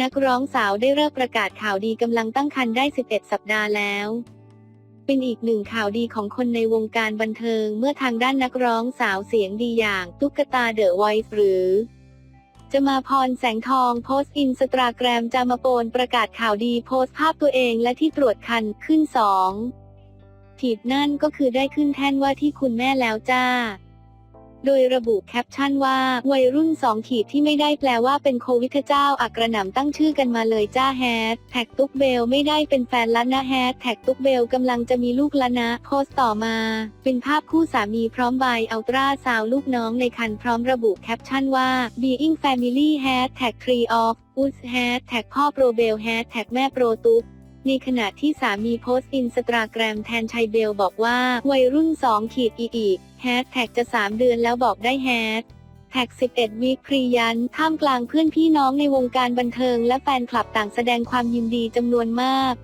นักร้องสาวได้เริ่มประกาศข่าวดีกำลังตั้งครรภ์ได้ 11 สัปดาห์แล้ว เป็นอีกหนึ่งข่าวดีของคนในวงการบันเทิงเมื่อทางด้านนักร้องสาวเสียงดีอย่างตุ๊กตาเดอะไวท์หรือ จะมาพรแสงทองโพสต์อินสตาแกรมจะมาโปนประกาศข่าวดีโพสต์ภาพตัวเองและที่ตรวจคันขึ้นสองถีบนั่นก็คือได้ขึ้นแท่นว่าที่คุณแม่แล้วจ้า โดยระบุแคปชั่นว่า วัยรุ่นสองขีดที่ไม่ได้แปลว่าเป็นโควิดเจ้าอักระหน่ำตั้งชื่อกันมาเลยจ้าแฮชแท็กตุ๊กเบลไม่ได้เป็นแฟนละนะแฮชแท็กตุ๊กเบลกำลังจะมีลูกละนะโพสต์ต่อมา เป็นภาพคู่สามีพร้อมใบอัลตราซาวลูกน้องในคันพร้อมระบุแคปชั่นว่า being family hashtag tree of woods hashtag พ่อโปรเบล hashtag แม่โปรตุ๊ก ในขณะที่สามีโพสต์อินสตาแกรมแทนชัยเบลบอกว่า วัยรุ่น 2 ขีดอีอีกแฮชแท็กจะ 3 เดือนแล้วบอกได้แฮชแท็ก 11 วีคพรียัน ท่ามกลางเพื่อนพี่น้องในวงการบันเทิงและแฟนคลับต่างแสดงความยินดีจำนวนมาก